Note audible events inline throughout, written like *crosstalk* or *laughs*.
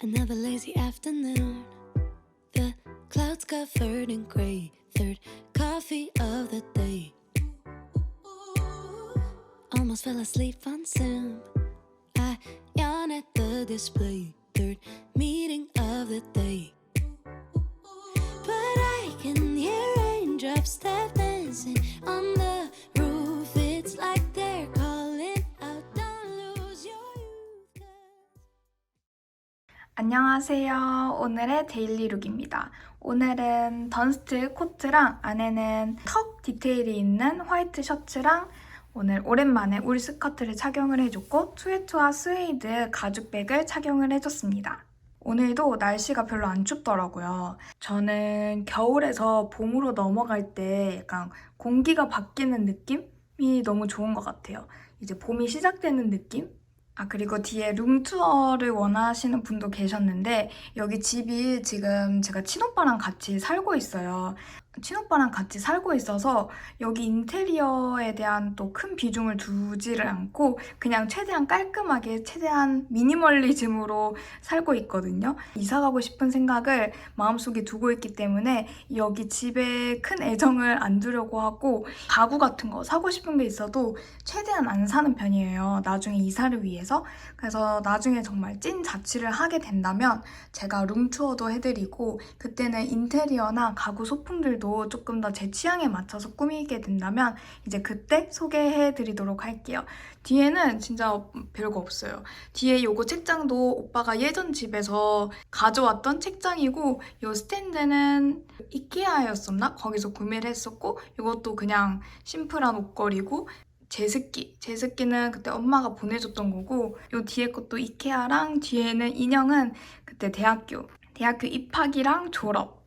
Another lazy afternoon. The clouds covered in gray. Third coffee of the day. Almost fell asleep on Zoom. I yawn at the display. Third meeting of the day. But I can hear raindrops tap dancing on the 안녕하세요. 오늘의 데일리 룩입니다. 오늘은 던스트 코트랑 안에는 턱 디테일이 있는 화이트 셔츠랑 오늘 오랜만에 울 스커트를 착용을 해줬고 투에투와 스웨이드 가죽백을 착용을 해줬습니다. 오늘도 날씨가 별로 안 춥더라고요. 저는 겨울에서 봄으로 넘어갈 때 약간 공기가 바뀌는 느낌이 너무 좋은 것 같아요. 이제 봄이 시작되는 느낌? 아, 그리고 뒤에 룸투어를 원하시는 분도 계셨는데, 여기 집이 지금 제가 친오빠랑 같이 살고 있어요. 친오빠랑 같이 살고 있어서 여기 인테리어에 대한 또 큰 비중을 두지를 않고 그냥 최대한 깔끔하게 최대한 미니멀리즘으로 살고 있거든요. 이사 가고 싶은 생각을 마음속에 두고 있기 때문에 여기 집에 큰 애정을 안 두려고 하고 가구 같은 거 사고 싶은 게 있어도 최대한 안 사는 편이에요. 나중에 이사를 위해서. 그래서 나중에 정말 찐 자취를 하게 된다면 제가 룸투어도 해드리고 그때는 인테리어나 가구 소품들도 조금 더 제 취향에 맞춰서 꾸미게 된다면 이제 그때 소개해 드리도록 할게요. 뒤에는 진짜 별거 없어요. 뒤에 요거 책장도 오빠가 예전 집에서 가져왔던 책장이고 요 스탠드는 이케아였었나? 거기서 구매를 했었고 이것도 그냥 심플한 옷걸이고 제습기. 제습기는 그때 엄마가 보내줬던 거고 요 뒤에 것도 이케아랑 뒤에는 인형은 그때 대학교 대학교 입학이랑 졸업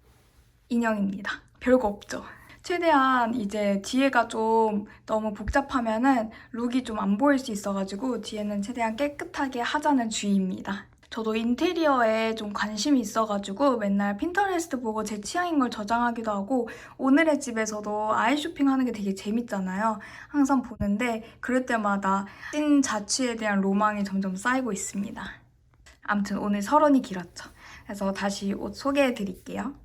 인형입니다. 별거 없죠. 최대한 이제 뒤에가 좀 너무 복잡하면은 룩이 좀 안 보일 수 있어가지고 뒤에는 최대한 깨끗하게 하자는 주의입니다. 저도 인테리어에 좀 관심이 있어가지고 맨날 핀터레스트 보고 제 취향인 걸 저장하기도 하고 오늘의 집에서도 아이 쇼핑하는 게 되게 재밌잖아요. 항상 보는데 그럴 때마다 찐 자취에 대한 로망이 점점 쌓이고 있습니다. 아무튼 오늘 설원이 길었죠. 그래서 다시 옷 소개해 드릴게요.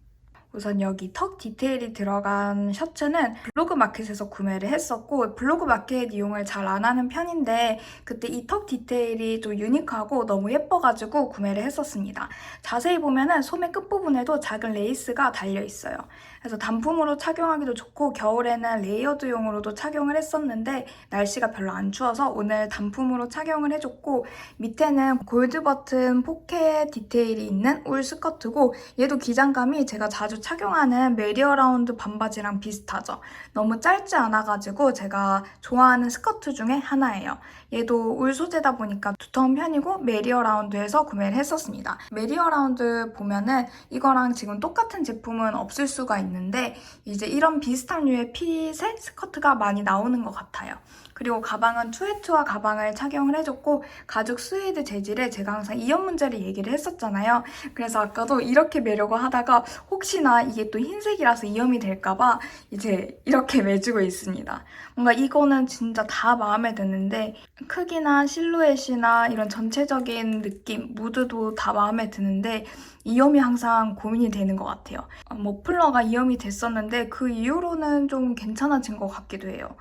우선 여기 턱 디테일이 들어간 셔츠는 블로그 마켓에서 구매를 했었고 블로그 마켓 이용을 잘 안 하는 편인데 그때 이 턱 디테일이 좀 유니크하고 너무 예뻐가지고 구매를 했었습니다. 자세히 보면은 소매 끝부분에도 작은 레이스가 달려 있어요. 그래서 단품으로 착용하기도 좋고 겨울에는 레이어드용으로도 착용을 했었는데 날씨가 별로 안 추워서 오늘 단품으로 착용을 해줬고 밑에는 골드 버튼 포켓 디테일이 있는 울 스커트고 얘도 기장감이 제가 자주 착용하는 메리어라운드 반바지랑 비슷하죠. 너무 짧지 않아가지고 제가 좋아하는 스커트 중에 하나예요. 얘도 울 소재다 보니까 두터운 편이고 메리어 라운드에서 구매를 했었습니다. 메리어 라운드 보면은 이거랑 지금 똑같은 제품은 없을 수가 있는데 이제 이런 비슷한 류의 핏의 스커트가 많이 나오는 것 같아요. 그리고 가방은 투에투와 가방을 착용을 해줬고 가죽 스웨이드 재질에 제가 항상 이염 문제를 얘기를 했었잖아요. 그래서 아까도 이렇게 매려고 하다가 혹시나 이게 또 흰색이라서 이염이 될까봐 이제 이렇게 *laughs* 매주고 있습니다. 뭔가 이거는 진짜 다 마음에 드는데 크기나 실루엣이나 이런 전체적인 느낌, 무드도 다 마음에 드는데 이염이 항상 고민이 되는 것 같아요. 어, 머플러가 이염이 됐었는데 그 이후로는 좀 괜찮아진 것 같기도 해요.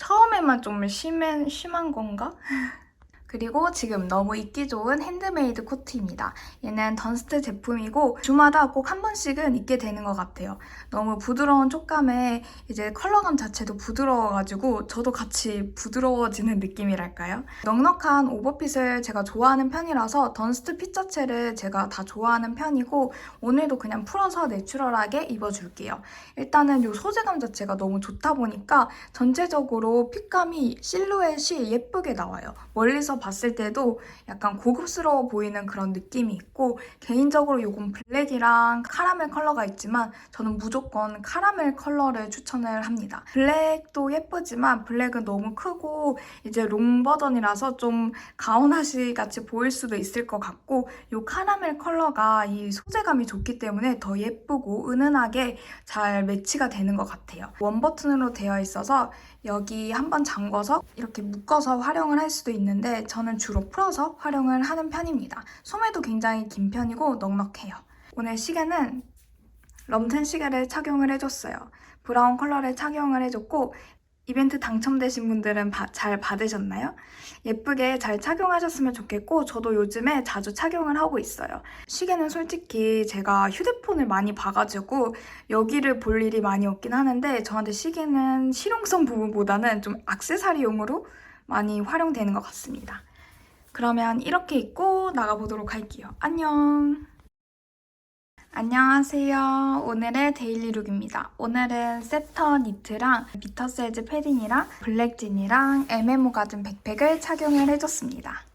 처음에만 좀 심한, 심한 건가? 그리고 지금 너무 입기 좋은 핸드메이드 코트입니다. 얘는 던스트 제품이고 주마다 꼭 한 번씩은 입게 되는 것 같아요. 너무 부드러운 촉감에 이제 컬러감 자체도 부드러워가지고 저도 같이 부드러워지는 느낌이랄까요? 넉넉한 오버핏을 제가 좋아하는 편이라서 던스트 핏 자체를 제가 다 좋아하는 편이고 오늘도 그냥 풀어서 내추럴하게 입어줄게요. 일단은 이 소재감 자체가 너무 좋다 보니까 전체적으로 핏감이 실루엣이 예쁘게 나와요. 멀리서 봤을 때도 약간 고급스러워 보이는 그런 느낌이 있고 개인적으로 이건 블랙이랑 카라멜 컬러가 있지만 저는 무조건 카라멜 컬러를 추천을 합니다. 블랙도 예쁘지만 블랙은 너무 크고 이제 롱 버전이라서 좀 가오나시 같이 보일 수도 있을 것 같고 이 카라멜 컬러가 이 소재감이 좋기 때문에 더 예쁘고 은은하게 잘 매치가 되는 것 같아요. 원 버튼으로 되어 있어서 여기 한번 잠궈서 이렇게 묶어서 활용을 할 수도 있는데 저는 주로 풀어서 활용을 하는 편입니다. 소매도 굉장히 긴 편이고 넉넉해요. 오늘 시계는 럼튼 시계를 착용을 해줬어요. 브라운 컬러를 착용을 해줬고 이벤트 당첨되신 분들은 바- 잘 받으셨나요? 예쁘게 잘 착용하셨으면 좋겠고 저도 요즘에 자주 착용을 하고 있어요. 시계는 솔직히 제가 휴대폰을 많이 봐가지고 여기를 볼 일이 많이 없긴 하는데 저한테 시계는 실용성 부분보다는 좀 액세서리용으로 많이 활용되는 것 같습니다. 그러면 이렇게 입고 나가보도록 할게요. 안녕! 안녕하세요. 오늘의 데일리 룩입니다. 오늘은 세터 니트랑 비터 사이즈 패딩이랑 블랙진이랑 MMO 가든 백팩을 착용을 해줬습니다.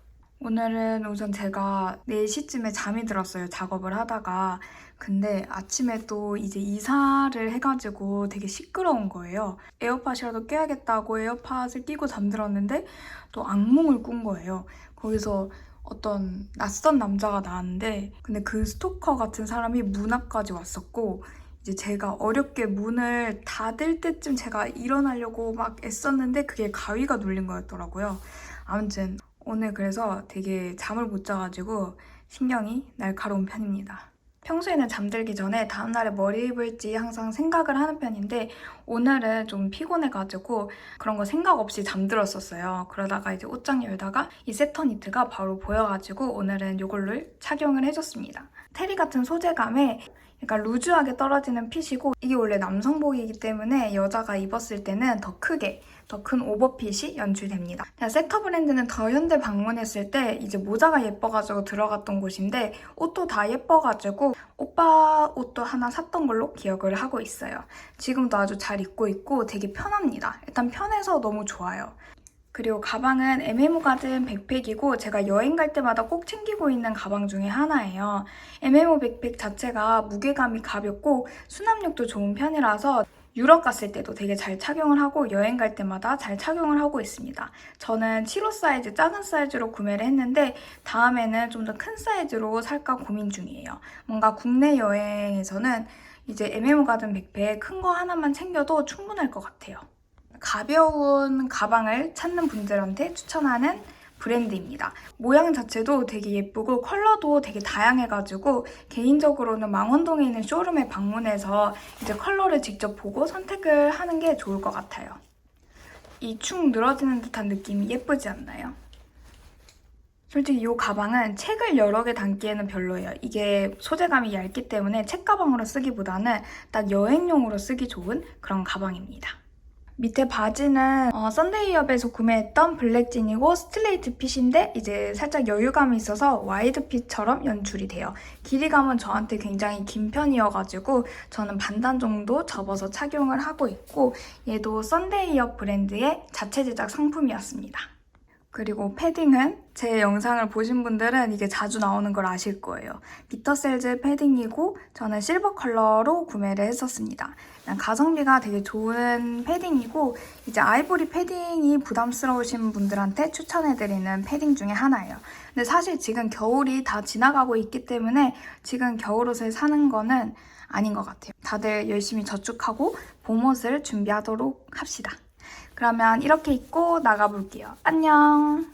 오늘은 우선 제가 4시쯤에 잠이 들었어요. 작업을 하다가. 근데 아침에 또 이제 이사를 해가지고 되게 시끄러운 거예요. 에어팟이라도 껴야겠다고 에어팟을 끼고 잠들었는데 또 악몽을 꾼 거예요. 거기서 어떤 낯선 남자가 나왔는데 근데 그 스토커 같은 사람이 문 앞까지 왔었고 이제 제가 어렵게 문을 닫을 때쯤 제가 일어나려고 막 애썼는데 그게 가위가 눌린 거였더라고요. 아무튼 오늘 그래서 되게 잠을 못 자가지고 신경이 날카로운 편입니다. 평소에는 잠들기 전에 다음날에 머리 입을지 항상 생각을 하는 편인데 오늘은 좀 피곤해가지고 그런 거 생각 없이 잠들었었어요. 그러다가 이제 옷장 열다가 이 세터 니트가 바로 보여가지고 오늘은 이걸로 착용을 해줬습니다. 테리 같은 소재감에 약간 루즈하게 떨어지는 핏이고 이게 원래 남성복이기 때문에 여자가 입었을 때는 더 크게 더 큰 오버핏이 연출됩니다. 세터 브랜드는 더 현대 방문했을 때 이제 모자가 예뻐가지고 들어갔던 곳인데 옷도 다 예뻐가지고 오빠 옷도 하나 샀던 걸로 기억을 하고 있어요. 지금도 아주 잘 입고 있고 되게 편합니다. 일단 편해서 너무 좋아요. 그리고 가방은 MMO 가든 백팩이고 제가 여행 갈 때마다 꼭 챙기고 있는 가방 중에 하나예요. MMO 백팩 자체가 무게감이 가볍고 수납력도 좋은 편이라서 유럽 갔을 때도 되게 잘 착용을 하고 여행 갈 때마다 잘 착용을 하고 있습니다. 저는 7호 사이즈 작은 사이즈로 구매를 했는데 다음에는 좀 더 큰 사이즈로 살까 고민 중이에요. 뭔가 국내 여행에서는 이제 MMO 가든 백팩 큰 거 하나만 챙겨도 충분할 것 같아요. 가벼운 가방을 찾는 분들한테 추천하는 브랜드입니다. 모양 자체도 되게 예쁘고 컬러도 되게 다양해가지고 개인적으로는 망원동에 있는 쇼룸에 방문해서 이제 컬러를 직접 보고 선택을 하는 게 좋을 것 같아요. 이 축 늘어지는 듯한 느낌이 예쁘지 않나요? 솔직히 이 가방은 책을 여러 개 담기에는 별로예요. 이게 소재감이 얇기 때문에 책가방으로 쓰기보다는 딱 여행용으로 쓰기 좋은 그런 가방입니다. 밑에 바지는 어, 썬데이업에서 구매했던 블랙진이고 스트레이트 핏인데 이제 살짝 여유감이 있어서 와이드 핏처럼 연출이 돼요. 길이감은 저한테 굉장히 긴 편이어가지고 저는 반단 정도 접어서 착용을 하고 있고 얘도 썬데이업 브랜드의 자체 제작 상품이었습니다. 그리고 패딩은 제 영상을 보신 분들은 이게 자주 나오는 걸 아실 거예요. 비터셀즈 패딩이고 저는 실버 컬러로 구매를 했었습니다. 가성비가 되게 좋은 패딩이고 이제 아이보리 패딩이 부담스러우신 분들한테 추천해드리는 패딩 중에 하나예요. 근데 사실 지금 겨울이 다 지나가고 있기 때문에 지금 겨울옷을 사는 거는 아닌 것 같아요. 다들 열심히 저축하고 봄옷을 준비하도록 합시다. 그러면 이렇게 입고 나가볼게요. 안녕!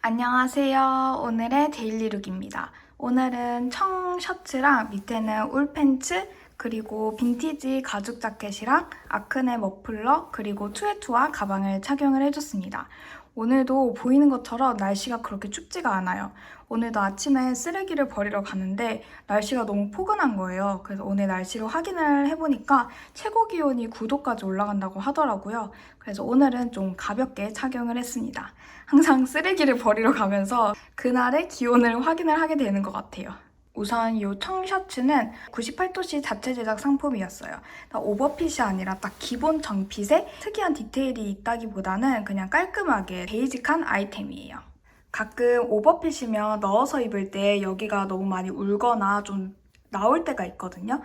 안녕하세요. 오늘의 데일리 룩입니다. 오늘은 청 셔츠랑 밑에는 울 팬츠 그리고 빈티지 가죽 자켓이랑 아크네 머플러 그리고 투에투와 가방을 착용을 해줬습니다. 오늘도 보이는 것처럼 날씨가 그렇게 춥지가 않아요. 오늘도 아침에 쓰레기를 버리러 갔는데 날씨가 너무 포근한 거예요. 그래서 오늘 날씨를 확인을 해보니까 최고 기온이 9도까지 올라간다고 하더라고요. 그래서 오늘은 좀 가볍게 착용을 했습니다. 항상 쓰레기를 버리러 가면서 그날의 기온을 확인을 하게 되는 것 같아요. 우선 이 청 셔츠는 98도씨 자체 제작 상품이었어요. 다 오버핏이 아니라 딱 기본 정핏에 특이한 디테일이 있다기보다는 그냥 깔끔하게 베이직한 아이템이에요. 가끔 오버핏이면 넣어서 입을 때 여기가 너무 많이 울거나 좀 나올 때가 있거든요.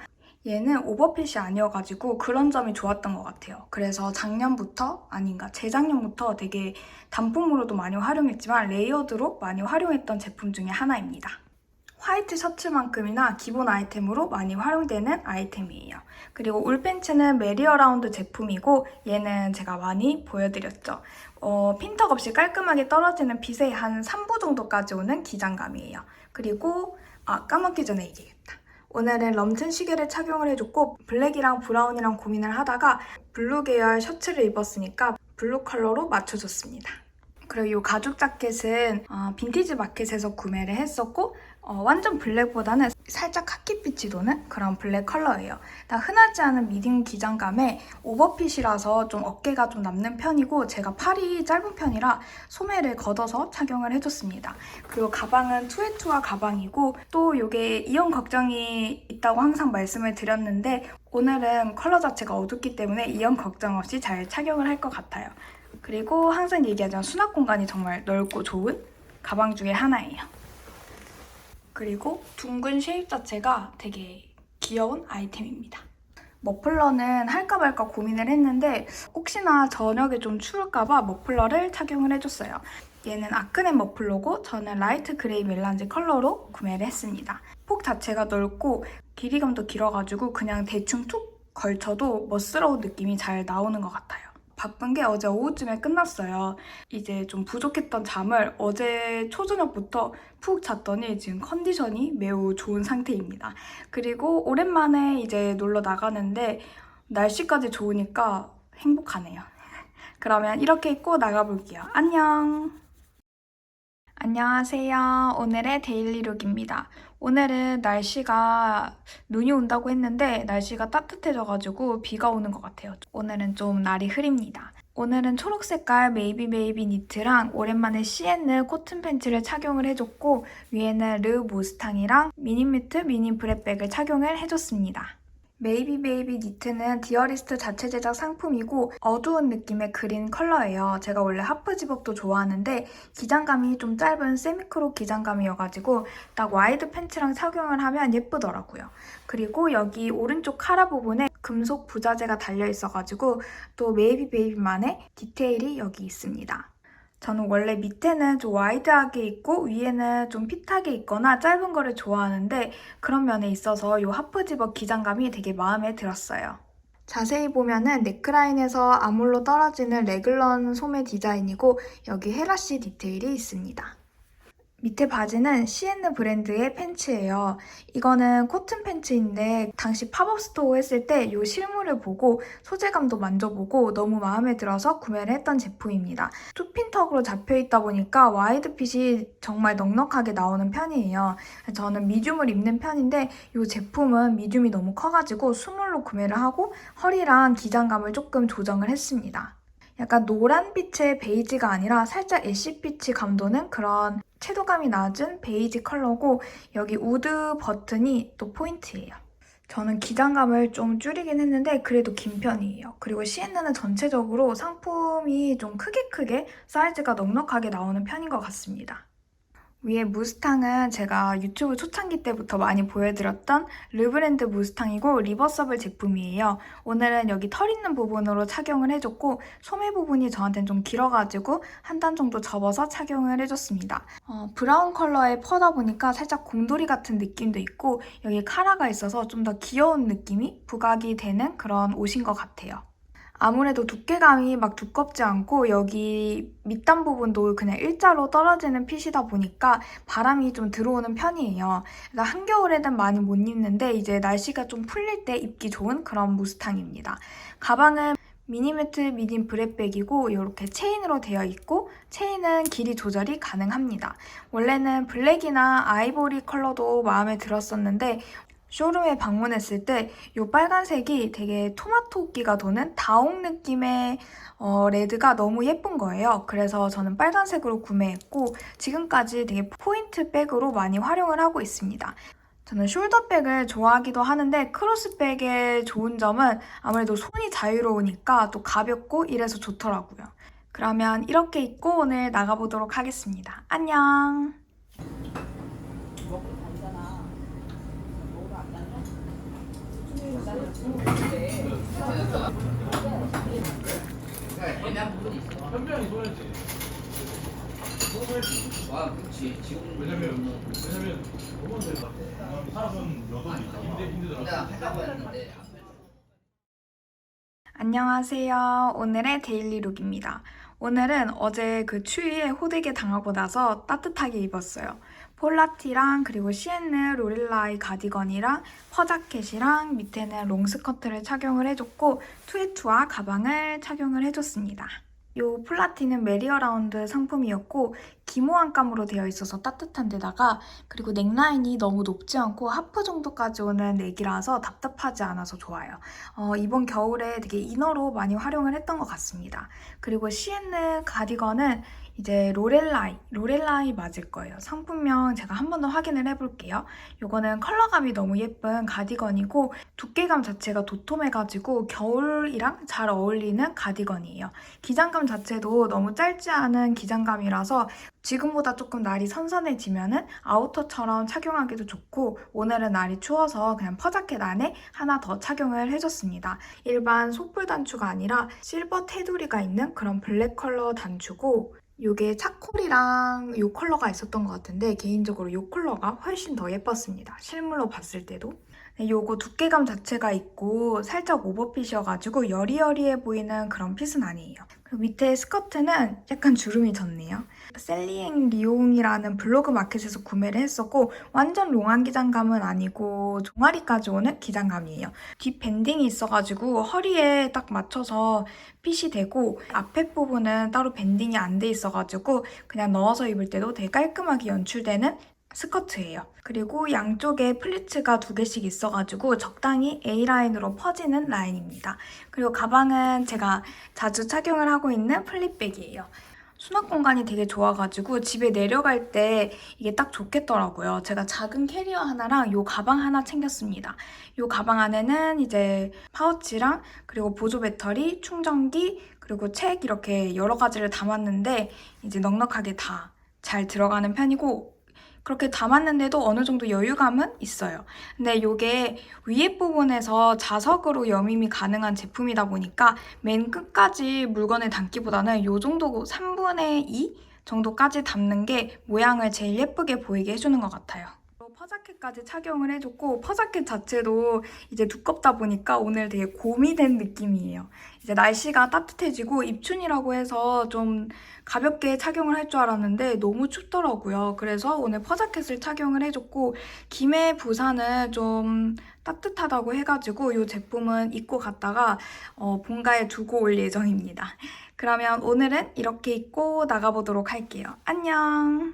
얘는 오버핏이 아니어가지고 그런 점이 좋았던 것 같아요. 그래서 작년부터 아닌가 재작년부터 되게 단품으로도 많이 활용했지만 레이어드로 많이 활용했던 제품 중에 하나입니다. 화이트 셔츠만큼이나 기본 아이템으로 많이 활용되는 아이템이에요. 그리고 울팬츠는 메리어라운드 제품이고 얘는 제가 많이 보여드렸죠. 어, 핀턱 없이 깔끔하게 떨어지는 핏에 한 3부 정도까지 오는 기장감이에요. 그리고 아 까먹기 전에 얘기했다. 오늘은 럼튼 시계를 착용을 해줬고 블랙이랑 브라운이랑 고민을 하다가 블루 계열 셔츠를 입었으니까 블루 컬러로 맞춰줬습니다. 그리고 이 가죽 자켓은 어, 빈티지 마켓에서 구매를 했었고 어, 완전 블랙보다는 살짝 카키빛이 도는 그런 블랙 컬러예요. 다 흔하지 않은 미딩 기장감에 오버핏이라서 좀 어깨가 좀 남는 편이고 제가 팔이 짧은 편이라 소매를 걷어서 착용을 해줬습니다. 그리고 가방은 투에투아 가방이고 또 이게 이온 걱정이 있다고 항상 말씀을 드렸는데 오늘은 컬러 자체가 어둡기 때문에 이온 걱정 없이 잘 착용을 할 것 같아요. 그리고 항상 얘기하지만 수납 공간이 정말 넓고 좋은 가방 중에 하나예요. 그리고 둥근 쉐입 자체가 되게 귀여운 아이템입니다. 머플러는 할까 말까 고민을 했는데 혹시나 저녁에 좀 추울까봐 머플러를 착용을 해줬어요. 얘는 아크넷 머플러고 저는 라이트 그레이 멜란지 컬러로 구매를 했습니다. 폭 자체가 넓고 길이감도 길어가지고 그냥 대충 툭 걸쳐도 멋스러운 느낌이 잘 나오는 것 같아요. 바쁜 게 어제 오후쯤에 끝났어요. 이제 좀 부족했던 잠을 어제 초저녁부터 푹 잤더니 지금 컨디션이 매우 좋은 상태입니다. 그리고 오랜만에 이제 놀러 나가는데 날씨까지 좋으니까 행복하네요. *laughs* 그러면 이렇게 입고 나가볼게요. 안녕! 안녕하세요. 오늘의 데일리룩입니다. 오늘은 날씨가 눈이 온다고 했는데 날씨가 따뜻해져가지고 비가 오는 것 같아요. 오늘은 좀 날이 흐립니다. 오늘은 초록 색깔 메이비 메이비 니트랑 오랜만에 시엔느 코튼 팬츠를 착용을 해줬고 위에는 르 모스탕이랑 미니뮤트 미니 브렛백을 착용을 해줬습니다. 메이비 베이비 니트는 디어리스트 자체 제작 상품이고 어두운 느낌의 그린 컬러예요. 제가 원래 하프 집업도 좋아하는데 기장감이 좀 짧은 세미크로 기장감이어가지고 딱 와이드 팬츠랑 착용을 하면 예쁘더라고요. 그리고 여기 오른쪽 카라 부분에 금속 부자재가 달려 있어가지고 또 메이비 베이비만의 디테일이 여기 있습니다. 저는 원래 밑에는 좀 와이드하게 입고 위에는 좀 핏하게 입거나 짧은 거를 좋아하는데 그런 면에 있어서 이 하프 집업 기장감이 되게 마음에 들었어요. 자세히 보면은 넥라인에서 아몰로 떨어지는 레글런 소매 디자인이고 여기 헤라시 디테일이 있습니다. 밑에 바지는 시엔느 브랜드의 팬츠예요. 이거는 코튼 팬츠인데 당시 팝업 스토어 했을 때 이 실물을 보고 소재감도 만져보고 너무 마음에 들어서 구매를 했던 제품입니다. 투핀턱으로 잡혀있다 보니까 와이드 핏이 정말 넉넉하게 나오는 편이에요. 저는 미줌을 입는 편인데 이 제품은 미줌이 너무 커가지고 스몰로 구매를 하고 허리랑 기장감을 조금 조정을 했습니다. 약간 노란빛의 베이지가 아니라 살짝 애쉬빛이 감도는 그런 채도감이 낮은 베이지 컬러고 여기 우드 버튼이 또 포인트예요. 저는 기장감을 좀 줄이긴 했는데 그래도 긴 편이에요. 그리고 시엔느는 전체적으로 상품이 좀 크게 크게 사이즈가 넉넉하게 나오는 편인 것 같습니다. 위에 무스탕은 제가 유튜브 초창기 때부터 많이 보여드렸던 르브랜드 무스탕이고 리버서블 제품이에요. 오늘은 여기 털 있는 부분으로 착용을 해줬고 소매 부분이 저한테는 좀 길어가지고 한 단 정도 접어서 착용을 해줬습니다. 어, 브라운 컬러의 퍼다 보니까 살짝 곰돌이 같은 느낌도 있고 여기 카라가 있어서 좀 더 귀여운 느낌이 부각이 되는 그런 옷인 것 같아요. 아무래도 두께감이 막 두껍지 않고 여기 밑단 부분도 그냥 일자로 떨어지는 핏이다 보니까 바람이 좀 들어오는 편이에요. 그래서 한겨울에는 많이 못 입는데 이제 날씨가 좀 풀릴 때 입기 좋은 그런 무스탕입니다. 가방은 미니매트 미딘 브렛백이고 이렇게 체인으로 되어 있고 체인은 길이 조절이 가능합니다. 원래는 블랙이나 아이보리 컬러도 마음에 들었었는데 쇼룸에 방문했을 때 이 빨간색이 되게 토마토기가 도는 다홍 느낌의 어, 레드가 너무 예쁜 거예요. 그래서 저는 빨간색으로 구매했고 지금까지 되게 포인트 백으로 많이 활용을 하고 있습니다. 저는 숄더백을 좋아하기도 하는데 크로스백의 좋은 점은 아무래도 손이 자유로우니까 또 가볍고 이래서 좋더라고요. 그러면 이렇게 입고 오늘 나가보도록 하겠습니다. 안녕! 안녕하세요. 오늘의 데일리 룩입니다. 오늘은 어제 그 추위에 호되게 당하고 나서 따뜻하게 입었어요. 폴라티랑 그리고 시엔느 로릴라이 가디건이랑 퍼자켓이랑 밑에는 롱스커트를 착용을 해줬고 투에투와 가방을 착용을 해줬습니다. 요 폴라티는 메리어라운드 상품이었고 기모함감으로 되어 있어서 따뜻한 데다가 그리고 넥라인이 너무 높지 않고 하프 정도까지 오는 넥이라서 답답하지 않아서 좋아요. 어, 이번 겨울에 되게 이너로 많이 활용을 했던 것 같습니다. 그리고 시엔느 가디건은 이제 로렐라이, 로렐라이 맞을 거예요. 상품명 제가 한 번 더 확인을 해볼게요. 이거는 컬러감이 너무 예쁜 가디건이고 두께감 자체가 도톰해가지고 겨울이랑 잘 어울리는 가디건이에요. 기장감 자체도 너무 짧지 않은 기장감이라서 지금보다 조금 날이 선선해지면은 아우터처럼 착용하기도 좋고 오늘은 날이 추워서 그냥 퍼자켓 안에 하나 더 착용을 해줬습니다. 일반 속불 단추가 아니라 실버 테두리가 있는 그런 블랙 컬러 단추고 이게 차콜이랑 이 컬러가 있었던 것 같은데 개인적으로 이 컬러가 훨씬 더 예뻤습니다. 실물로 봤을 때도. 네, 요거 두께감 자체가 있고 살짝 오버핏이어가지고 여리여리해 보이는 그런 핏은 아니에요. 그리고 밑에 스커트는 약간 주름이 졌네요. 셀리앵 리옹이라는 블로그 마켓에서 구매를 했었고 완전 롱한 기장감은 아니고 종아리까지 오는 기장감이에요. 뒷 밴딩이 있어가지고 허리에 딱 맞춰서 핏이 되고 앞에 부분은 따로 밴딩이 안 돼 있어가지고 그냥 넣어서 입을 때도 되게 깔끔하게 연출되는 스커트예요. 그리고 양쪽에 플리츠가 두 개씩 있어가지고 적당히 A라인으로 퍼지는 라인입니다. 그리고 가방은 제가 자주 착용을 하고 있는 플립백이에요. 수납 공간이 되게 좋아가지고 집에 내려갈 때 이게 딱 좋겠더라고요. 제가 작은 캐리어 하나랑 이 가방 하나 챙겼습니다. 이 가방 안에는 이제 파우치랑 그리고 보조 배터리, 충전기, 그리고 책 이렇게 여러 가지를 담았는데 이제 넉넉하게 다 잘 들어가는 편이고 그렇게 담았는데도 어느 정도 여유감은 있어요. 근데 이게 위에 부분에서 자석으로 여밈이 가능한 제품이다 보니까 맨 끝까지 물건을 담기보다는 이 정도 3분의 2 정도까지 담는 게 모양을 제일 예쁘게 보이게 해주는 것 같아요. 퍼자켓까지 착용을 해줬고 퍼자켓 자체도 이제 두껍다 보니까 오늘 되게 곰이 된 느낌이에요. 이제 날씨가 따뜻해지고 입춘이라고 해서 좀 가볍게 착용을 할 줄 알았는데 너무 춥더라고요. 그래서 오늘 퍼자켓을 착용을 해줬고 김해 부산은 좀 따뜻하다고 해가지고 이 제품은 입고 갔다가 어, 본가에 두고 올 예정입니다. 그러면 오늘은 이렇게 입고 나가보도록 할게요. 안녕!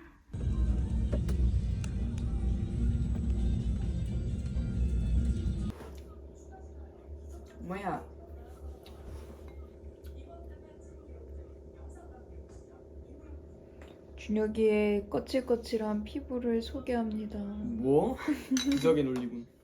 뭐야? 준혁이의 거칠거칠한 피부를 소개합니다. 뭐? 기적인 올리군. 아,